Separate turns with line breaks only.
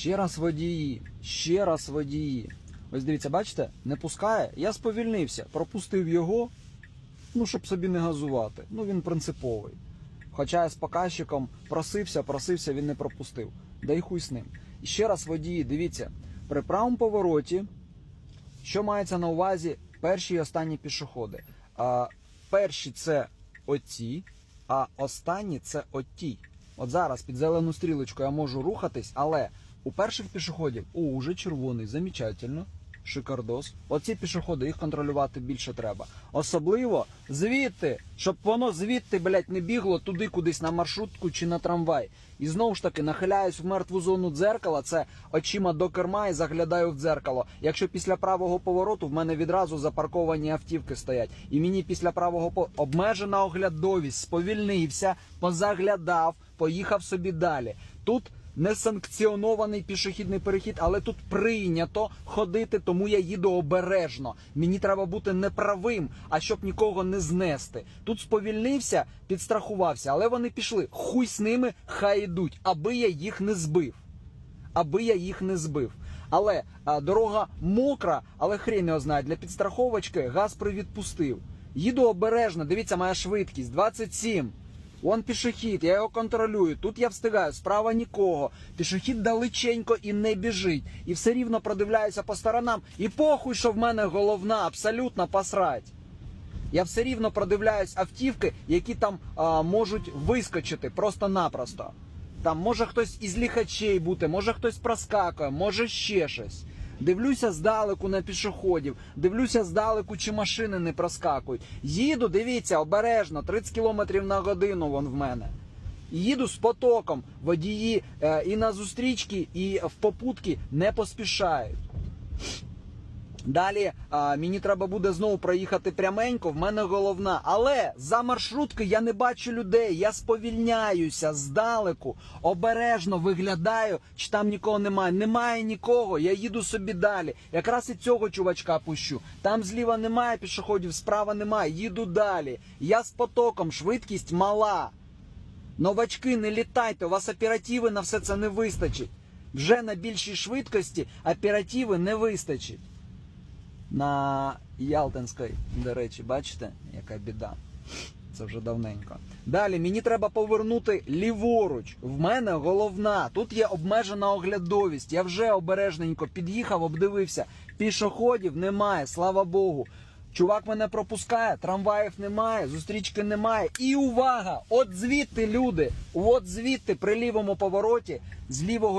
Ще раз водії, ще раз водії. Ось дивіться, бачите, не пускає. Я сповільнився, пропустив його, ну, щоб собі не газувати. Ну, він принциповий. Хоча я з показчиком просився, просився, він не пропустив. Да й хуй з ним. І ще раз водії, дивіться, при правому повороті, що мається на увазі перші і останні пішоходи. А, перші це оці, а останні це оті. От зараз під зелену стрілочку я можу рухатись, але у перших пішоходів о, уже червоний, замечательно. Шикардос. Оці пішоходи, їх контролювати більше треба. Особливо звідти, щоб воно звідти, блядь, не бігло туди кудись на маршрутку чи на трамвай. І знову ж таки нахиляюсь в мертву зону дзеркала, це очима до керма і заглядаю в дзеркало. Якщо після правого повороту в мене відразу запарковані автівки стоять, і мені після правого по обмежена оглядовість, сповільнився, позаглядав, поїхав собі далі. Тут несанкціонований пішохідний перехід, але тут прийнято ходити, тому я їду обережно. Мені треба бути неправим, а щоб нікого не знести. Тут сповільнився, підстрахувався, але вони пішли. Хуй з ними, хай ідуть, аби я їх не збив. Аби я їх не збив. Але а, дорога мокра, але хрін його знає. Для підстраховочки газ привідпустив. Їду обережно, дивіться, моя швидкість 27. Вон пішохід, я його контролюю. Тут я встигаю, справа нікого. Пішохід далеченько і не біжить. І все рівно продивляюся по сторонам. І похуй, що в мене головна, абсолютно посрать. Я все рівно продивляюсь автівки, які там а, можуть вискочити просто-напросто. Там може хтось із ліхачей бути, може хтось проскакує, може ще щось. Дивлюся здалеку на пішоходів, дивлюся здалеку, чи машини не проскакують. Їду, дивіться, обережно, 30 км на годину вон в мене. Їду з потоком. Водії е, і на зустрічки, і в попутки не поспішають. Далі а, мені треба буде знову проїхати пряменько, в мене головна. Але за маршрутки я не бачу людей. Я сповільняюся здалеку, обережно виглядаю, чи там нікого немає. Немає нікого, я їду собі далі. Якраз і цього чувачка пущу. Там зліва немає пішоходів, справа немає. Їду далі. Я з потоком, швидкість мала. Новачки, не літайте, у вас оперативи на все це не вистачить. Вже на більшій швидкості оперативи не вистачить на Ялтинській, до речі, бачите, яка біда. Це вже давненько. Далі мені треба повернути ліворуч. В мене головна. Тут є обмежена оглядовість. Я вже обережненько під'їхав, обдивився. Пішоходів немає, слава Богу. Чувак мене пропускає, трамваїв немає, зустрічки немає. І увага! От звідти люди, от звідти при лівому повороті з лівого.